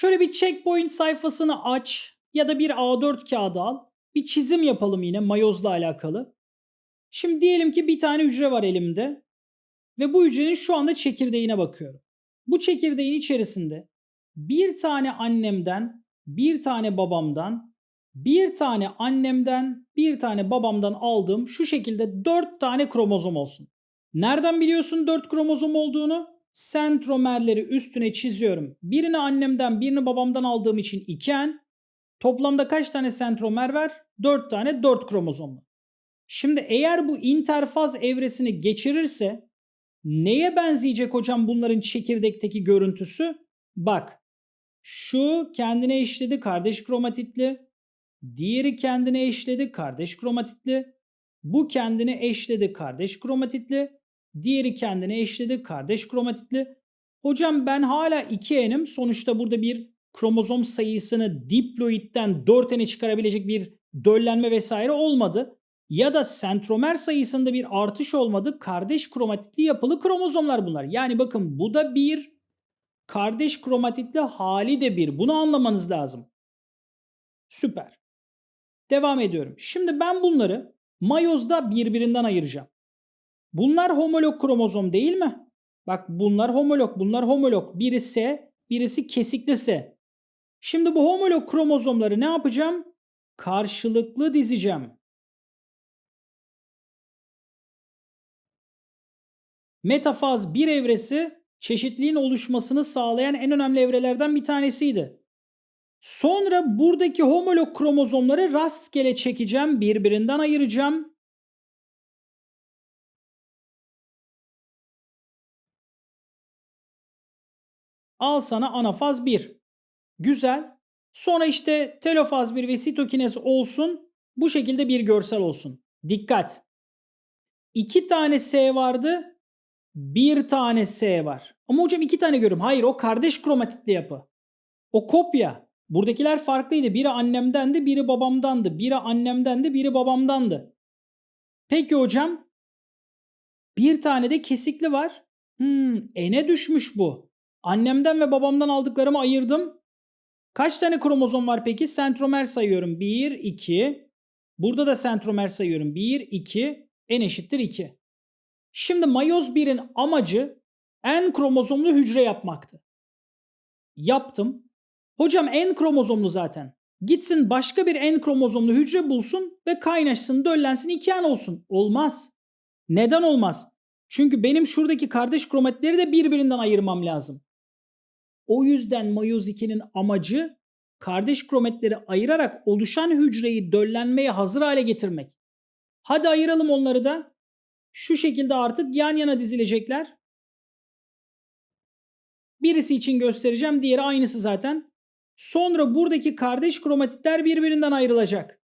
Şöyle bir checkpoint sayfasını aç ya da bir A4 kağıdı al. Bir çizim yapalım yine mayozla alakalı. Şimdi diyelim ki bir tane hücre var elimde ve bu hücrenin şu anda çekirdeğine bakıyorum. Bu çekirdeğin içerisinde bir tane annemden, bir tane babamdan, bir tane annemden, bir tane babamdan aldığım şu şekilde 4 tane kromozom olsun. Nereden biliyorsun 4 kromozom olduğunu? Sentromerleri üstüne çiziyorum. Birini annemden, birini babamdan aldığım için 2N. Toplamda kaç tane sentromer var? 4 tane 4 kromozomlu. Şimdi eğer bu interfaz evresini geçirirse neye benzeyecek hocam bunların çekirdekteki görüntüsü? Bak şu kendine eşledi kardeş kromatitli. Diğeri kendine eşledi kardeş kromatitli. Bu kendine eşledi kardeş kromatitli. Diğeri kendine eşledi kardeş kromatitli. Hocam ben hala 2N'im. Sonuçta burada bir kromozom sayısını diploidden 4N'e çıkarabilecek bir döllenme vesaire olmadı. Ya da sentromer sayısında bir artış olmadı. Kardeş kromatitli yapılı kromozomlar bunlar. Yani bakın bu da bir kardeş kromatitli hali de bir. Bunu anlamanız lazım. Süper. Devam ediyorum. Şimdi ben bunları mayozda birbirinden ayıracağım. Bunlar homolog kromozom değil mi? Bak bunlar homolog, bunlar homolog. Biri S, birisi kesikli S. Şimdi bu homolog kromozomları ne yapacağım? Karşılıklı dizeceğim. Metafaz bir evresi çeşitliğin oluşmasını sağlayan en önemli evrelerden bir tanesiydi. Sonra buradaki homolog kromozomları rastgele çekeceğim, birbirinden ayıracağım. Al sana anafaz 1. Güzel. Sonra işte telofaz 1 ve sitokinez olsun. Bu şekilde bir görsel olsun. Dikkat. İki tane S vardı. Bir tane S var. Ama hocam iki tane görüyorum. Hayır o kardeş kromatitli yapı. O kopya. Buradakiler farklıydı. Biri annemdendi, biri babamdandı. Biri annemdendi, biri babamdandı. Peki hocam. Bir tane de kesikli var. Hmm, ene düşmüş bu. Annemden ve babamdan aldıklarımı ayırdım. Kaç tane kromozom var peki? Sentromer sayıyorum. 1, 2. Burada da sentromer sayıyorum. 1, 2. En eşittir 2. Şimdi mayoz 1'in amacı en kromozomlu hücre yapmaktı. Yaptım. Hocam en kromozomlu zaten. Gitsin başka bir en kromozomlu hücre bulsun ve kaynaşsın, döllensin, iki en olsun. Olmaz. Neden olmaz? Çünkü benim şuradaki kardeş kromatitleri de birbirinden ayırmam lazım. O yüzden mayoz 2'nin amacı kardeş kromatitleri ayırarak oluşan hücreyi döllenmeye hazır hale getirmek. Hadi ayıralım onları da. Şu şekilde artık yan yana dizilecekler. Birisi için göstereceğim, diğeri aynısı zaten. Sonra buradaki kardeş kromatitler birbirinden ayrılacak.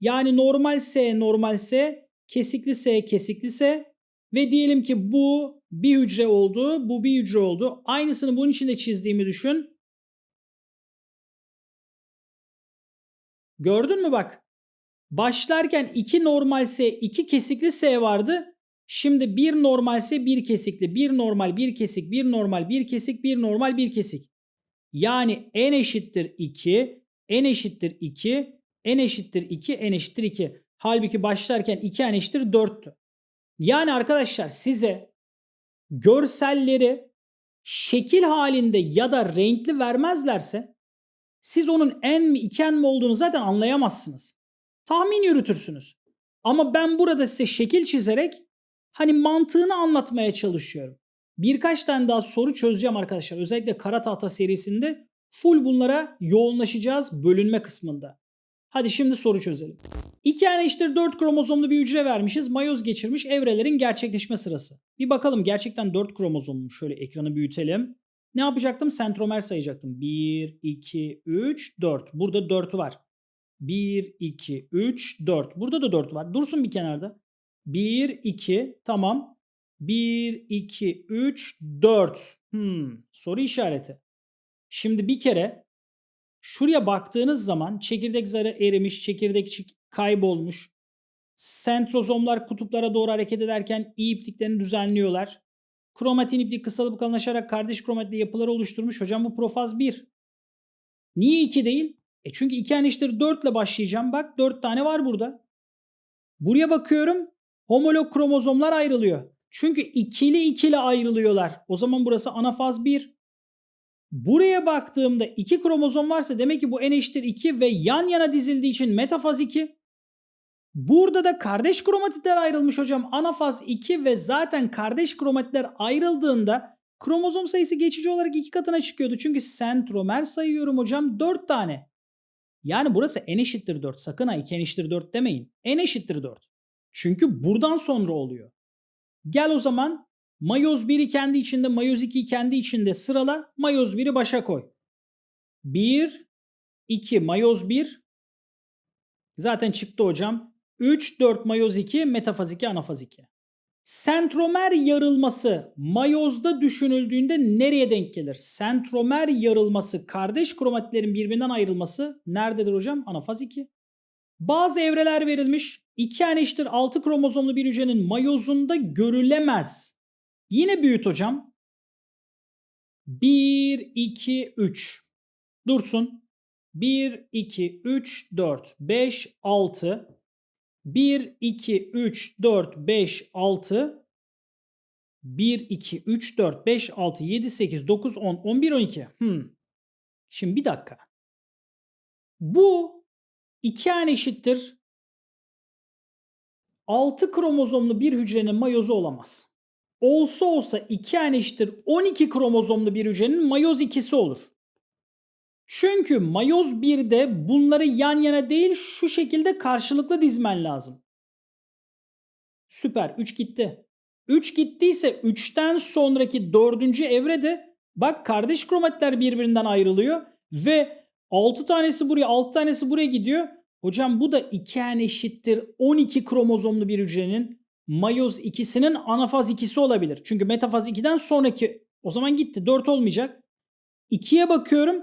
Yani normal S, normal S, kesikli S, kesikli S ve diyelim ki bu bir hücre oldu, bu bir hücre oldu. Aynısını bunun içinde çizdiğimi düşün. Gördün mü bak? Başlarken iki normal S, iki kesikli S vardı. Şimdi bir normal S, bir kesikli, bir normal, bir kesik, bir normal, bir kesik, bir normal, bir kesik. Yani n eşittir 2, n eşittir 2, n eşittir 2, n eşittir 2. Halbuki başlarken 2 n eşittir 4'tü. Yani arkadaşlar size görselleri şekil halinde ya da renkli vermezlerse siz onun n mi 2n mi olduğunu zaten anlayamazsınız. Tahmin yürütürsünüz. Ama ben burada size şekil çizerek hani mantığını anlatmaya çalışıyorum. Birkaç tane daha soru çözeceğim arkadaşlar. Özellikle kara tahta serisinde full bunlara yoğunlaşacağız bölünme kısmında. Hadi şimdi soru çözelim. 2 n eşittir 4 kromozomlu bir hücre vermişiz. Mayoz geçirmiş evrelerin gerçekleşme sırası. Bir bakalım gerçekten 4 kromozomlu. Şöyle ekranı büyütelim. Ne yapacaktım? Sentromer sayacaktım. 1, 2, 3, 4. Burada 4'ü var. 1, 2, 3, 4. Burada da 4 var. Dursun bir kenarda. 1, 2. Tamam. 1, 2, 3, 4. Hmm, soru işareti. Şimdi bir kere şuraya baktığınız zaman çekirdek zarı erimiş, çekirdek kaybolmuş. Sentrozomlar kutuplara doğru hareket ederken iyi ipliklerini düzenliyorlar. Kromatin ipliği kısalıp kalınlaşarak kardeş kromatli yapıları oluşturmuş. Hocam bu profaz 1. Niye 2 değil? E çünkü 2 n eşittir 4 ile başlayacağım. Bak 4 tane var burada. Buraya bakıyorum. Homolog kromozomlar ayrılıyor. Çünkü ikili ikili ayrılıyorlar. O zaman burası anafaz 1. Buraya baktığımda 2 kromozom varsa demek ki bu n eşittir 2 ve yan yana dizildiği için metafaz 2. Burada da kardeş kromatitler ayrılmış hocam. Anafaz 2 ve zaten kardeş kromatitler ayrıldığında kromozom sayısı geçici olarak iki katına çıkıyordu. Çünkü sentromer sayıyorum hocam 4 tane. Yani burası n eşittir 4. Sakın ha 2 n eşittir 4 demeyin. n eşittir 4. Çünkü buradan sonra oluyor. Gel o zaman mayoz 1'i kendi içinde, mayoz 2'yi kendi içinde sırala. Mayoz 1'i başa koy. 1, 2, mayoz 1. Zaten çıktı hocam. 3, 4, mayoz 2, metafaz 2, anafaz 2. Sentromer yarılması mayozda düşünüldüğünde nereye denk gelir? Sentromer yarılması, kardeş kromatitlerin birbirinden ayrılması nerededir hocam? Anafaz 2. Bazı evreler verilmiş. 2 n eşittir 6 kromozomlu bir hücrenin mayozunda görülemez. Yine büyüt hocam. 1, 2, 3. Dursun. 1, 2, 3, 4, 5, 6. 1, 2, 3, 4, 5, 6. 1, 2, 3, 4, 5, 6, 7, 8, 9, 10, 11, 12. Hmm. Şimdi bir dakika. Bu 2 n eşittir 6 kromozomlu bir hücrenin mayozu olamaz. Olsa olsa 2 n eşittir 12 kromozomlu bir hücrenin mayoz ikisi olur. Çünkü mayoz 1'de bunları yan yana değil şu şekilde karşılıklı dizmen lazım. Süper 3 gitti. 3 gittiyse 3'ten sonraki 4. evrede bak kardeş kromatitler birbirinden ayrılıyor ve 6 tanesi buraya 6 tanesi buraya gidiyor. Hocam bu da 2n eşittir 12 kromozomlu bir hücrenin mayoz ikisinin anafaz ikisi olabilir. Çünkü metafaz 2'den sonraki o zaman gitti 4 olmayacak. 2'ye bakıyorum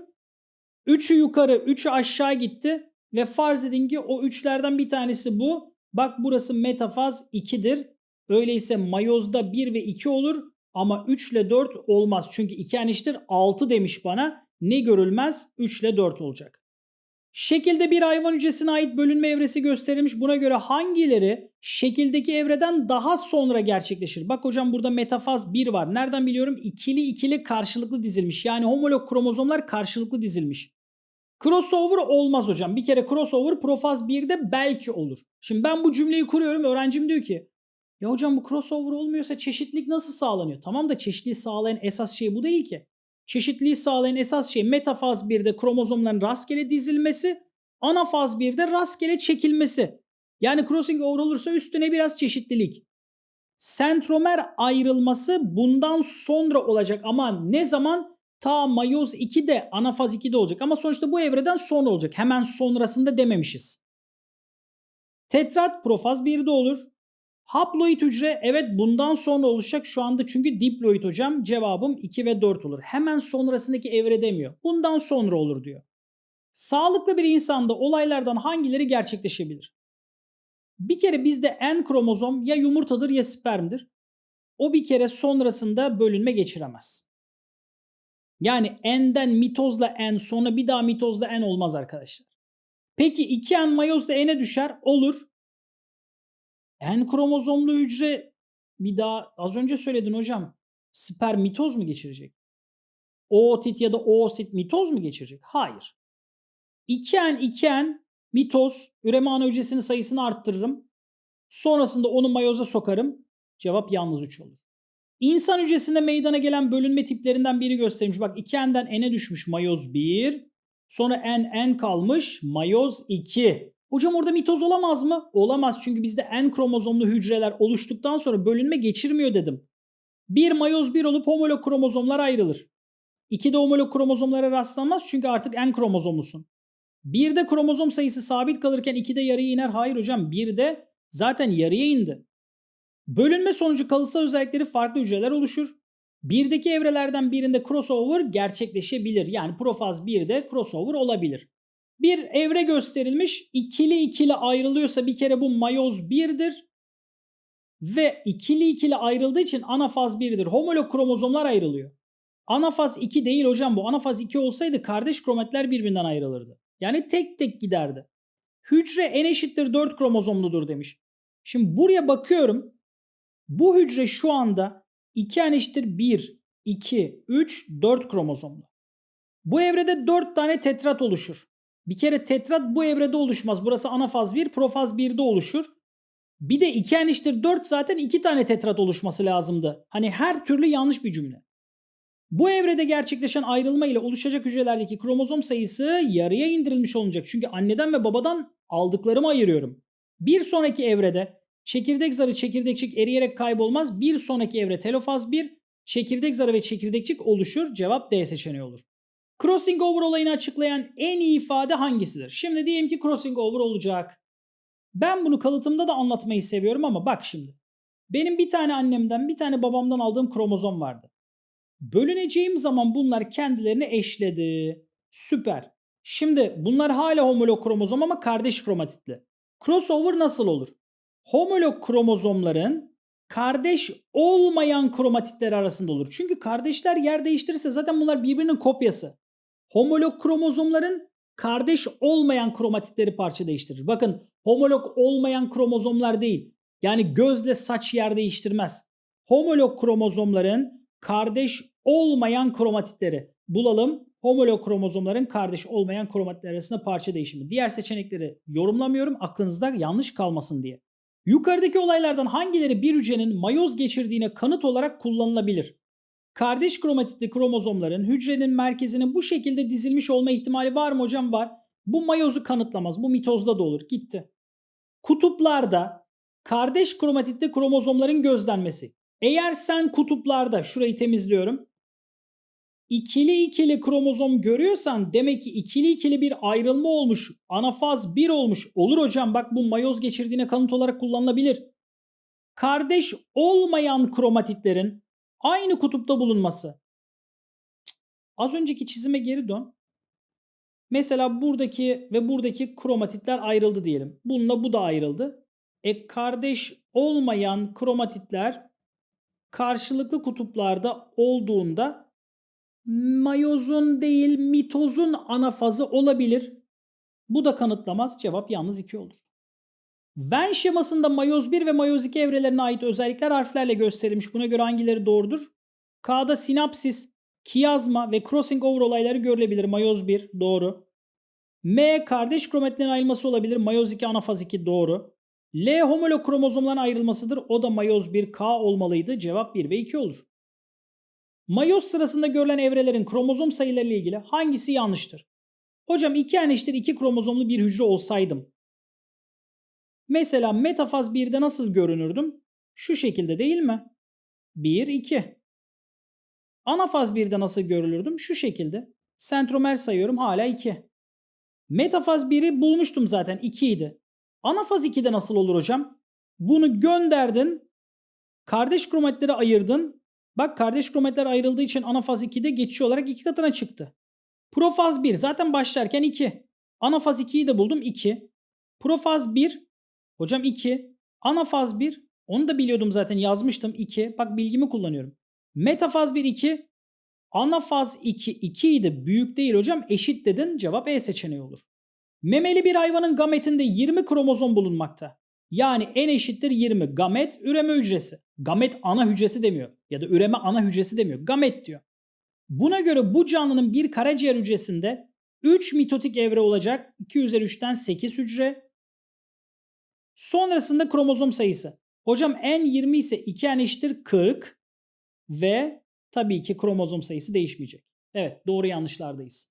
3'ü yukarı 3'ü aşağı gitti ve farz edin ki o 3'lerden bir tanesi bu. Bak burası metafaz 2'dir. Öyleyse mayozda 1 ve 2 olur ama 3 ile 4 olmaz. Çünkü 2 n eşittir 6 demiş bana. Ne görülmez? 3 ile 4 olacak. Şekilde bir hayvan hücresine ait bölünme evresi gösterilmiş. Buna göre hangileri şekildeki evreden daha sonra gerçekleşir? Bak hocam burada metafaz 1 var. Nereden biliyorum? İkili ikili karşılıklı dizilmiş. Yani homolog kromozomlar karşılıklı dizilmiş. Crossover olmaz hocam. Bir kere crossover profaz 1'de belki olur. Şimdi ben bu cümleyi kuruyorum. Öğrencim diyor ki ya hocam bu crossover olmuyorsa çeşitlilik nasıl sağlanıyor? Tamam da çeşitliliği sağlayan esas şey bu değil ki. Çeşitliliği sağlayan esas şey metafaz 1'de kromozomların rastgele dizilmesi, anafaz 1'de rastgele çekilmesi. Yani crossing over olursa üstüne biraz çeşitlilik. Sentromer ayrılması bundan sonra olacak ama ne zaman? Ta mayoz 2'de anafaz 2'de olacak ama sonuçta bu evreden sonra olacak. Hemen sonrasında dememişiz. Tetrat profaz 1'de olur. Haploid hücre evet bundan sonra oluşacak şu anda çünkü diploid hocam cevabım 2 ve 4 olur. Hemen sonrasındaki evre demiyor. Bundan sonra olur diyor. Sağlıklı bir insanda olaylardan hangileri gerçekleşebilir? Bir kere bizde N kromozom ya yumurtadır ya spermdir. O bir kere sonrasında bölünme geçiremez. Yani N'den mitozla N sonra bir daha mitozla N olmaz arkadaşlar. Peki 2N mayozda N'e düşer olur. N kromozomlu hücre bir daha az önce söyledin hocam. Sperm mitoz mu geçirecek? Ootit ya da oosit mitoz mu geçirecek? Hayır. 2N 2N mitoz üreme ana hücresinin sayısını arttırırım. Sonrasında onu mayoza sokarım. Cevap yalnız 3 olur. İnsan hücresinde meydana gelen bölünme tiplerinden biri gösterilmiş. Bak 2N'den N'e düşmüş mayoz 1. Sonra N, N kalmış mayoz 2. Hocam orada mitoz olamaz mı? Olamaz çünkü bizde N kromozomlu hücreler oluştuktan sonra bölünme geçirmiyor dedim. Bir mayoz 1 olup homolog kromozomlar ayrılır. İki de homolog kromozomlara rastlanmaz çünkü artık N kromozomlusun. Bir de kromozom sayısı sabit kalırken iki de yarıya iner. Hayır hocam bir de zaten yarıya indi. Bölünme sonucu kalıtsal özellikleri farklı hücreler oluşur. Birdeki evrelerden birinde crossover gerçekleşebilir. Yani profaz 1'de crossover olabilir. Bir evre gösterilmiş ikili ikili ayrılıyorsa bir kere bu mayoz 1'dir. Ve ikili ikili ayrıldığı için anafaz 1'dir. Homolog kromozomlar ayrılıyor. Anafaz 2 değil hocam bu. Anafaz 2 olsaydı kardeş kromatitler birbirinden ayrılırdı. Yani tek tek giderdi. Hücre en eşittir 4 kromozomludur demiş. Şimdi buraya bakıyorum. Bu hücre şu anda 2 en eşittir 1, 2, 3, 4 kromozomlu. Bu evrede 4 tane tetrat oluşur. Bir kere tetrat bu evrede oluşmaz. Burası anafaz 1, profaz 1'de oluşur. Bir de 2 en eşittir 4 zaten 2 tane tetrat oluşması lazımdı. Hani her türlü yanlış bir cümle. Bu evrede gerçekleşen ayrılma ile oluşacak hücrelerdeki kromozom sayısı yarıya indirilmiş olacak. Çünkü anneden ve babadan aldıklarımı ayırıyorum. Bir sonraki evrede çekirdek zarı çekirdekçik eriyerek kaybolmaz. Bir sonraki evre telofaz 1, çekirdek zarı ve çekirdekçik oluşur. Cevap D seçeneği olur. Crossing over olayını açıklayan en iyi ifade hangisidir? Şimdi diyelim ki crossing over olacak. Ben bunu kalıtımda da anlatmayı seviyorum ama bak şimdi. Benim bir tane annemden bir tane babamdan aldığım kromozom vardı. Bölüneceğim zaman bunlar kendilerini eşledi. Süper. Şimdi bunlar hala homolog kromozom ama kardeş kromatitli. Crossover nasıl olur? Homolog kromozomların kardeş olmayan kromatitler arasında olur. Çünkü kardeşler yer değiştirirse zaten bunlar birbirinin kopyası. Homolog kromozomların kardeş olmayan kromatitleri parça değiştirir. Bakın homolog olmayan kromozomlar değil. Yani gözle saç yer değiştirmez. Homolog kromozomların kardeş olmayan kromatitleri bulalım. Homolog kromozomların kardeş olmayan kromatitler arasında parça değişimi. Diğer seçenekleri yorumlamıyorum aklınızda yanlış kalmasın diye. Yukarıdaki olaylardan hangileri bir hücrenin mayoz geçirdiğine kanıt olarak kullanılabilir? Kardeş kromatitli kromozomların hücrenin merkezine bu şekilde dizilmiş olma ihtimali var mı hocam? Var. Bu mayozu kanıtlamaz. Bu mitozda da olur. Gitti. Kutuplarda kardeş kromatitli kromozomların gözlenmesi. Eğer sen kutuplarda şurayı temizliyorum. İkili ikili kromozom görüyorsan demek ki ikili ikili bir ayrılma olmuş. Anafaz 1 olmuş. Olur hocam bak bu mayoz geçirdiğine kanıt olarak kullanılabilir. Kardeş olmayan kromatitlerin aynı kutupta bulunması. Az önceki çizime geri dön. Mesela buradaki ve buradaki kromatitler ayrıldı diyelim. Bununla bu da ayrıldı. E kardeş olmayan kromatitler karşılıklı kutuplarda olduğunda mayozun değil mitozun anafazı olabilir. Bu da kanıtlamaz. Cevap yalnız 2 olur. Venn şemasında mayoz 1 ve mayoz 2 evrelerine ait özellikler harflerle gösterilmiş. Buna göre hangileri doğrudur? K'da sinapsis, kiyazma ve crossing over olayları görülebilir. Mayoz 1 doğru. M kardeş kromatitlerin ayrılması olabilir. Mayoz 2 anafaz 2 doğru. L homolog kromozomların ayrılmasıdır. O da mayoz 1 K olmalıydı. Cevap 1 ve 2 olur. Mayoz sırasında görülen evrelerin kromozom sayıları ile ilgili hangisi yanlıştır? Hocam 2 n eşittir 2 kromozomlu bir hücre olsaydım. Mesela metafaz 1'de nasıl görünürdüm? Şu şekilde değil mi? 1, 2. Anafaz 1'de nasıl görülürdüm? Şu şekilde. Sentromer sayıyorum hala 2. Metafaz 1'i bulmuştum zaten 2 idi. Anafaz 2'de nasıl olur hocam? Bunu gönderdin. Kardeş kromatitleri ayırdın. Bak kardeş kromatitler ayrıldığı için anafaz 2'de geçici olarak 2 katına çıktı. Profaz 1 zaten başlarken 2. Anafaz 2'yi de buldum 2. Profaz 1 hocam 2. Anafaz 1 onu da biliyordum zaten yazmıştım 2. Bak bilgimi kullanıyorum. Metafaz 1 2. Anafaz 2 2 idi. Büyük değil hocam eşit dedin. Cevap E seçeneği olur. Memeli bir hayvanın gametinde 20 kromozom bulunmakta. Yani en eşittir 20. Gamet üreme hücresi. Gamet ana hücresi demiyor. Ya da üreme ana hücresi demiyor. Gamet diyor. Buna göre bu canlının bir karaciğer hücresinde 3 mitotik evre olacak. 2 üzeri 3'ten 8 hücre. Sonrasında kromozom sayısı. Hocam n 20 ise 2 n eşittir 40 ve tabii ki kromozom sayısı değişmeyecek. Evet doğru yanlışlardayız.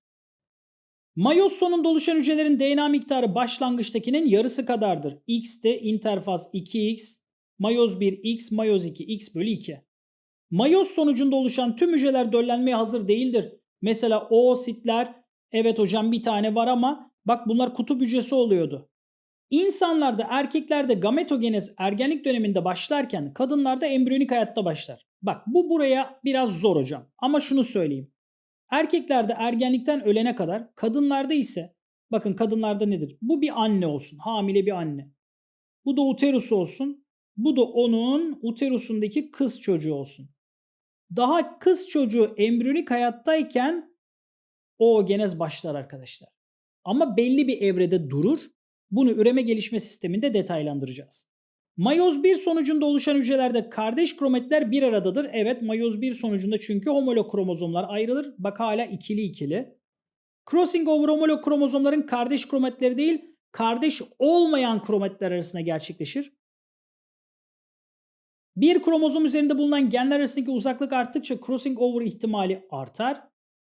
Mayoz sonunda oluşan hücrelerin DNA miktarı başlangıçtakinin yarısı kadardır. X'te interfaz 2X, mayoz 1 X, mayoz 2 X bölü 2. Mayoz sonucunda oluşan tüm hücreler döllenmeye hazır değildir. Mesela oositler evet hocam bir tane var ama bak bunlar kutup hücresi oluyordu. İnsanlarda erkeklerde gametogenez ergenlik döneminde başlarken kadınlarda embriyonik hayatta başlar. Bak bu buraya biraz zor hocam ama şunu söyleyeyim. Erkeklerde ergenlikten ölene kadar, kadınlarda ise bakın kadınlarda nedir? Bu bir anne olsun, hamile bir anne. Bu da uterus olsun. Bu da onun uterusundaki kız çocuğu olsun. Daha kız çocuğu embriyonik hayattayken oogenez başlar arkadaşlar. Ama belli bir evrede durur. Bunu üreme gelişme sisteminde detaylandıracağız. Mayoz 1 sonucunda oluşan hücrelerde kardeş kromatitler bir aradadır. Evet mayoz 1 sonucunda çünkü homolog kromozomlar ayrılır. Bak hala ikili ikili. Crossing over homolog kromozomların kardeş kromatitleri değil, kardeş olmayan kromatitler arasında gerçekleşir. Bir kromozom üzerinde bulunan genler arasındaki uzaklık arttıkça crossing over ihtimali artar.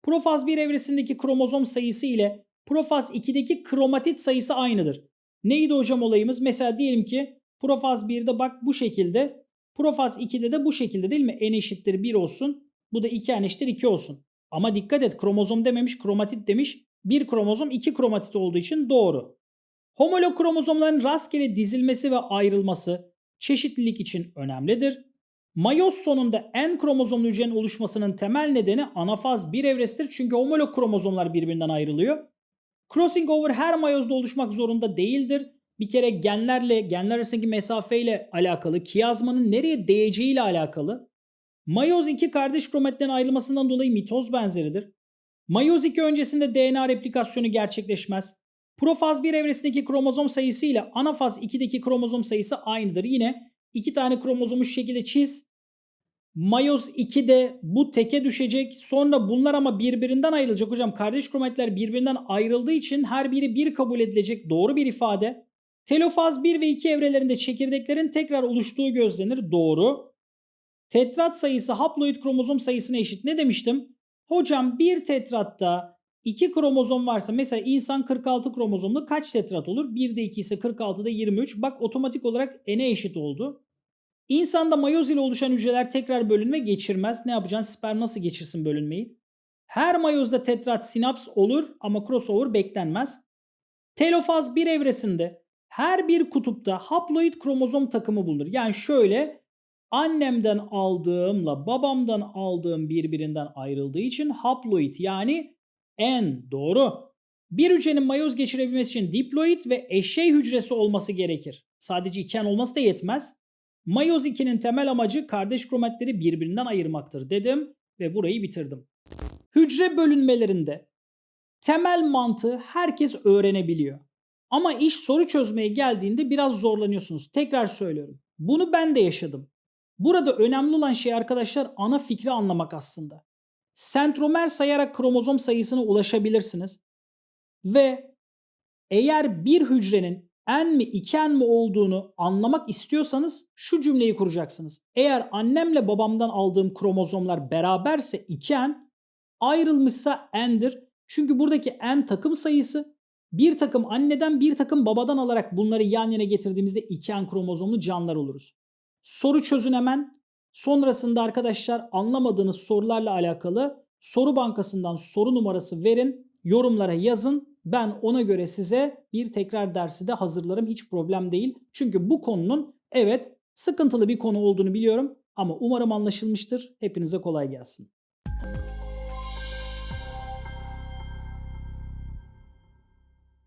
Profaz 1 evresindeki kromozom sayısı ile Profaz 2'deki kromatit sayısı aynıdır. Neydi hocam olayımız? Mesela diyelim ki Profaz 1'de bak bu şekilde. Profaz 2'de de bu şekilde değil mi? N eşittir 1 olsun. Bu da 2 N eşittir 2 olsun. Ama dikkat et kromozom dememiş kromatit demiş. Bir kromozom iki kromatit olduğu için doğru. Homolog kromozomların rastgele dizilmesi ve ayrılması çeşitlilik için önemlidir. Mayoz sonunda N kromozomlu hücrenin oluşmasının temel nedeni anafaz 1 evresidir. Çünkü homolog kromozomlar birbirinden ayrılıyor. Crossing over her mayozda oluşmak zorunda değildir. Bir kere genlerle, genler arasındaki mesafeyle alakalı, kiyazmanın nereye değeceğiyle alakalı. Mayoz 2 kardeş kromatitten ayrılmasından dolayı mitoz benzeridir. Mayoz 2 öncesinde DNA replikasyonu gerçekleşmez. Profaz 1 evresindeki kromozom sayısı ile anafaz 2'deki kromozom sayısı aynıdır. Yine iki tane kromozomu şu şekilde çiz. Mayoz 2'de bu teke düşecek. Sonra bunlar ama birbirinden ayrılacak hocam. Kardeş kromatitler birbirinden ayrıldığı için her biri bir kabul edilecek. Doğru bir ifade. Telofaz 1 ve 2 evrelerinde çekirdeklerin tekrar oluştuğu gözlenir. Doğru. Tetrat sayısı haploid kromozom sayısına eşit. Ne demiştim? Hocam bir tetratta 2 kromozom varsa mesela insan 46 kromozomlu kaç tetrat olur? 1'de 2 ise 46'da 23. Bak otomatik olarak n'e eşit oldu. İnsanda mayoz ile oluşan hücreler tekrar bölünme geçirmez. Ne yapacaksın? Sperm nasıl geçirsin bölünmeyi? Her mayozda tetrat sinaps olur ama crossover beklenmez. Telofaz 1 evresinde her bir kutupta haploid kromozom takımı bulunur. Yani şöyle annemden aldığımla babamdan aldığım birbirinden ayrıldığı için haploid yani N doğru. Bir hücrenin mayoz geçirebilmesi için diploid ve eşey hücresi olması gerekir. Sadece iki N olması da yetmez. Mayoz 2'nin temel amacı kardeş kromatleri birbirinden ayırmaktır dedim ve burayı bitirdim. Hücre bölünmelerinde temel mantığı herkes öğrenebiliyor. Ama iş soru çözmeye geldiğinde biraz zorlanıyorsunuz. Tekrar söylüyorum. Bunu ben de yaşadım. Burada önemli olan şey arkadaşlar ana fikri anlamak aslında. Sentromer sayarak kromozom sayısına ulaşabilirsiniz. Ve eğer bir hücrenin N mi 2N mi olduğunu anlamak istiyorsanız şu cümleyi kuracaksınız. Eğer annemle babamdan aldığım kromozomlar beraberse 2N, ayrılmışsa N'dir. Çünkü buradaki N takım sayısı bir takım anneden bir takım babadan alarak bunları yan yana getirdiğimizde 2N kromozomlu canlılar oluruz. Soru çözün hemen. Sonrasında arkadaşlar anlamadığınız sorularla alakalı soru bankasından soru numarası verin. Yorumlara yazın. Ben ona göre size bir tekrar dersi de hazırlarım. Hiç problem değil. Çünkü bu konunun evet sıkıntılı bir konu olduğunu biliyorum ama umarım anlaşılmıştır. Hepinize kolay gelsin.